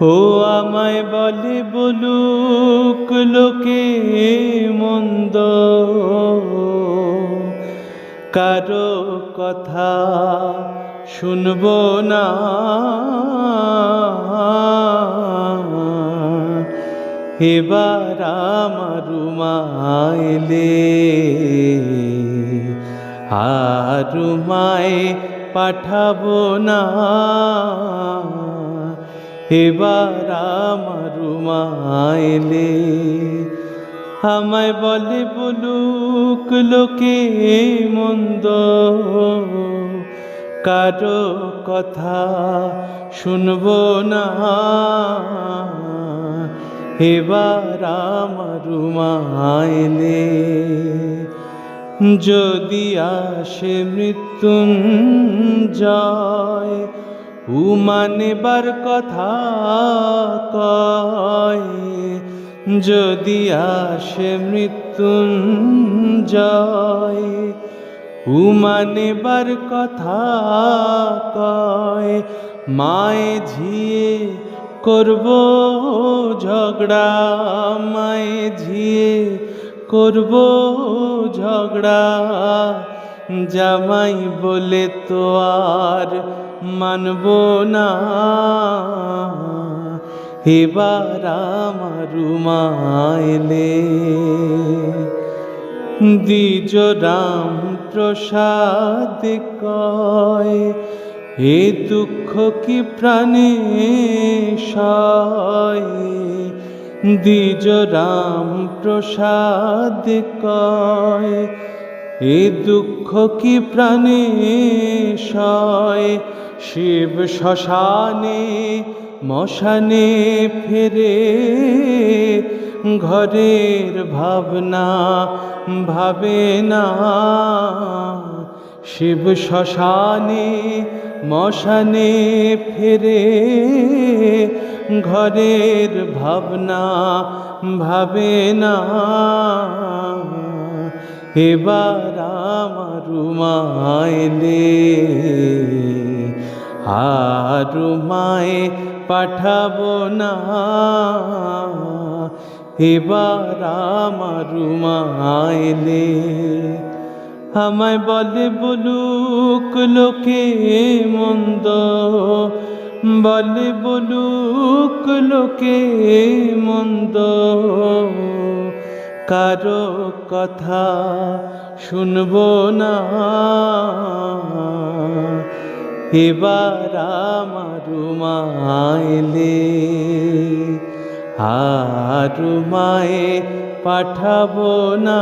ও আমায় বলে, বলুক লোকে মন্দ। কারও কথা শুনব না। এবার আমার মাইলে আর মায় পাঠাবো না। এবার আমার মাইলে আমায় বলে বলুক লোকে মন্দ। কারও কথা শুনব না। এবার আমার মাইলে যদি আসে মৃত্যুঞ্জয় উমানেবার কথা কয়, যদি আসে মৃত্যুঞ্জয়। উমানেবার কথা কয়, মায়ে ঝিয়ে করব ঝগড়া, মায়ে ঝিয়ে করব ঝগড়া। জামাই বলে তো আর মানব না। এবার আমার মাইলে দ্বিজ রাম প্রসাদ কয়, এ দুঃখ কি প্রাণে সয়? দ্বিজ রাম প্রসাদ কয় এ দুঃখ কি প্রাণে সয়? শিব শ্মশানে, মশানে ফেরে। ঘরের ভাবনা ভাবে না। শিব শ্মশানে, মশানে ফেরে। ঘরের ভাবনা ভাবে না। এবার আমার মাইলে আর মায়ে পাঠাবো না। এবার আমার মাইলে আমায় বলে বলুক লোকে মন্দ, বলে বলুক লোকে মন্দ। কারও কথা শুনব না। এবার আমার মাইলে আর মায়ে পাঠাবো না।